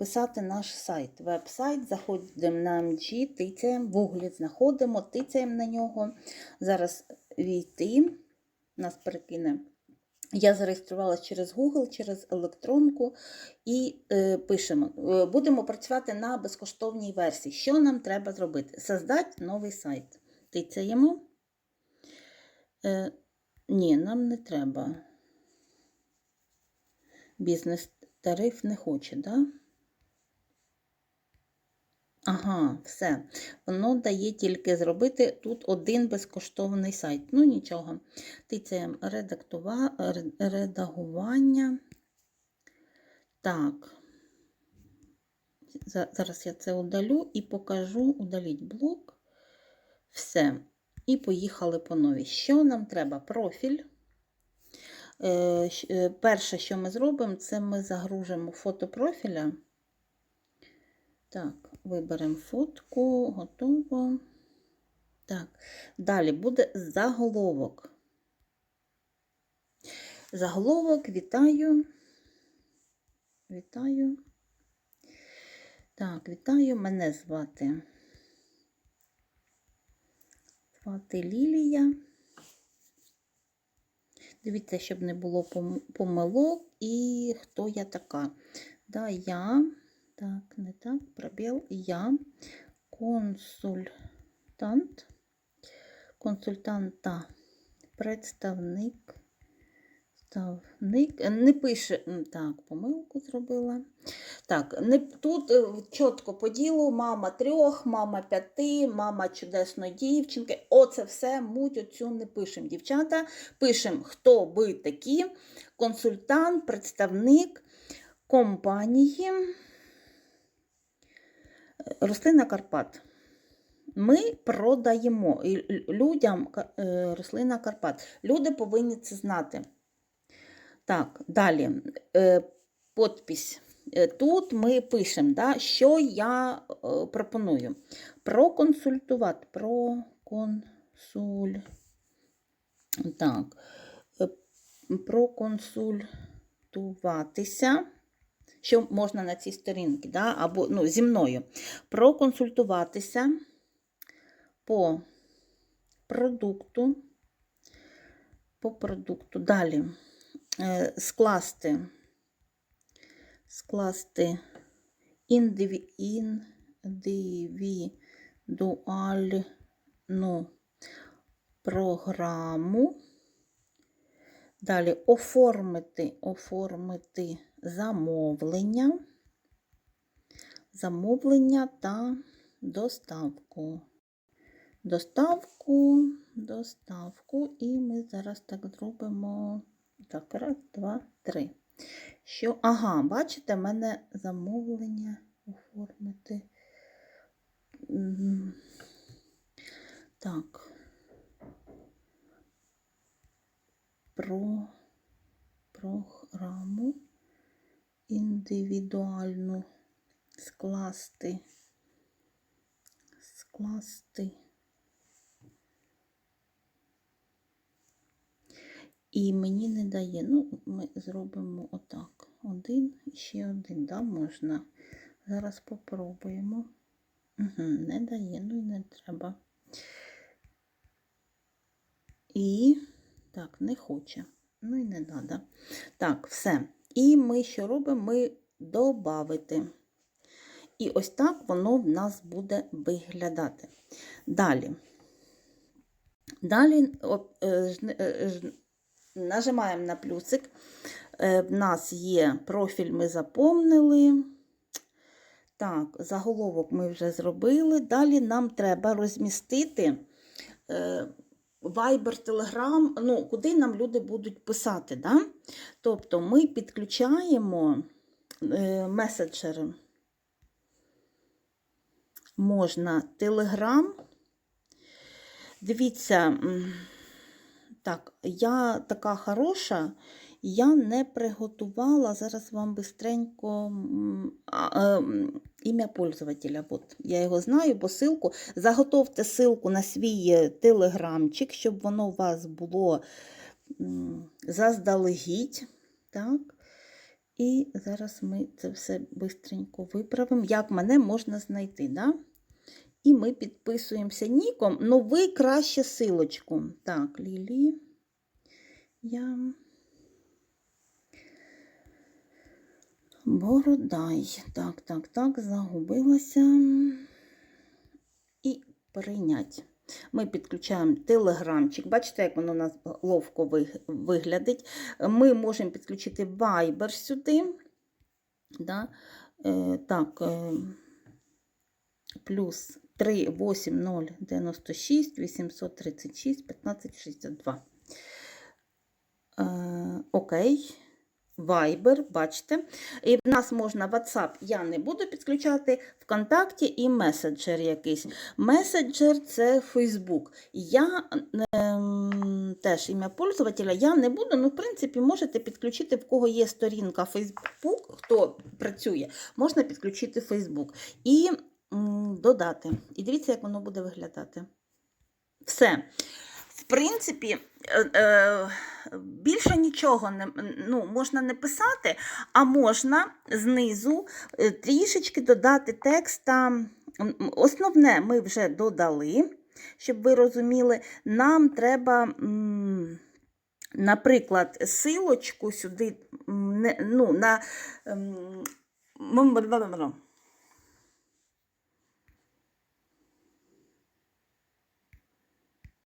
писати наш сайт. Веб-сайт, заходимо на MG, тицяємо, в гуглі знаходимо, тицяємо на нього. Зараз війти, нас перекине. Я зареєструвалася через Google, через електронку і е, пишемо. Е, Будемо працювати на безкоштовній версії. Що нам треба зробити? Создати новий сайт. Тицяємо. Е, ні, нам не треба. Бізнес-тариф не хоче, так? Да? Ага, все. Воно дає тільки зробити тут один безкоштовний сайт. Ну, нічого. Тицяємо редактува... ре- редагування. Так. Зараз я це удалю і покажу, удаліть блок. Все. І поїхали по новій. Що нам треба? Профіль. Е, е, Перше, що ми зробимо, це ми загружимо фото профіля. Так, виберемо фотку, готово. Так, далі буде заголовок. Заголовок, вітаю. Вітаю. Так, вітаю, мене звати. Звати Лілія. Дивіться, щоб не було помилок і хто я така. Да, я, так, не так, пробіл, я. Консультант, консультанта, представник, ставник, не пише, так, помилку зробила. Так, не, тут е, чітко по ділу, мама трьох, мама п'яти, мама чудесної дівчинки. Оце все муть оцю не пишемо. Дівчата, пишемо, хто ви такі, консультант, представник компанії Рослина Карпат. Ми продаємо людям е, рослина Карпат. Люди повинні це знати. Так, далі. Е, Подпись. Е, Тут ми пишемо, да, що я пропоную. Проконсультувати. Проконсуль. Так. Проконсультуватися. Що можна на цій сторінці, да, або ну, зі мною. Проконсультуватися по продукту. По продукту. Далі. Е, Скласти скласти індиві, індивідуальну програму. Далі оформити, оформити замовлення, замовлення та доставку. Доставку, доставку, і ми зараз так зробимо. Так, раз, два, три. Що, ага, бачите, в мене замовлення оформити. Так. Про програму індивідуальну скласти. Скласти. І мені не дає. Ну, ми зробимо отак. Один ще один, да, можна. Зараз попробуємо. Угу, не дає, ну і не треба. І так, не хоче. Ну і не треба. Так, все. І ми що робимо? Ми добавити. І ось так воно в нас буде виглядати. Далі. Далі е, е, нажимаємо на плюсик. Е, В нас є профіль, ми заповнили. Так, заголовок ми вже зробили. Далі нам треба розмістити Viber, Telegram, ну, куди нам люди будуть писати. Да? Тобто ми підключаємо меседжери. Можна Telegram. Дивіться, так, я така хороша, я не приготувала, зараз вам бистренько е, ім'я пользователя. От, я його знаю, бо ссылку. Заготовте ссылку на свій е, телеграмчик, щоб воно у вас було заздалегідь. Так. І зараз ми це все бистренько виправимо. Як мене можна знайти, да? І ми підписуємося ніком, ну ви краще силочку. Так, Лілі. Я. Бородай. Так, так, так, загубилася. І прийнять. Ми підключаємо телеграмчик. Бачите, як воно у нас ловко виглядить. Ми можемо підключити Viber сюди. Да? Е, так, е, плюс 3 8 0 96 836 15 62. Е, окей. Viber, бачите. І в нас можна WhatsApp, я не буду підключати, ВКонтакті і меседжер якийсь. Меседжер це Facebook. Я ем, теж ім'я пользователя я не буду, ну, в принципі, можете підключити, в кого є сторінка Facebook, хто працює, можна підключити Facebook. І м, додати. І дивіться, як воно буде виглядати. Все. Принципі, е, е, більше нічого не ну, можна не писати, а можна знизу е, трішечки додати текста. Основне ми вже додали, щоб ви розуміли, нам треба. Наприклад, силочку сюди ну, на ем.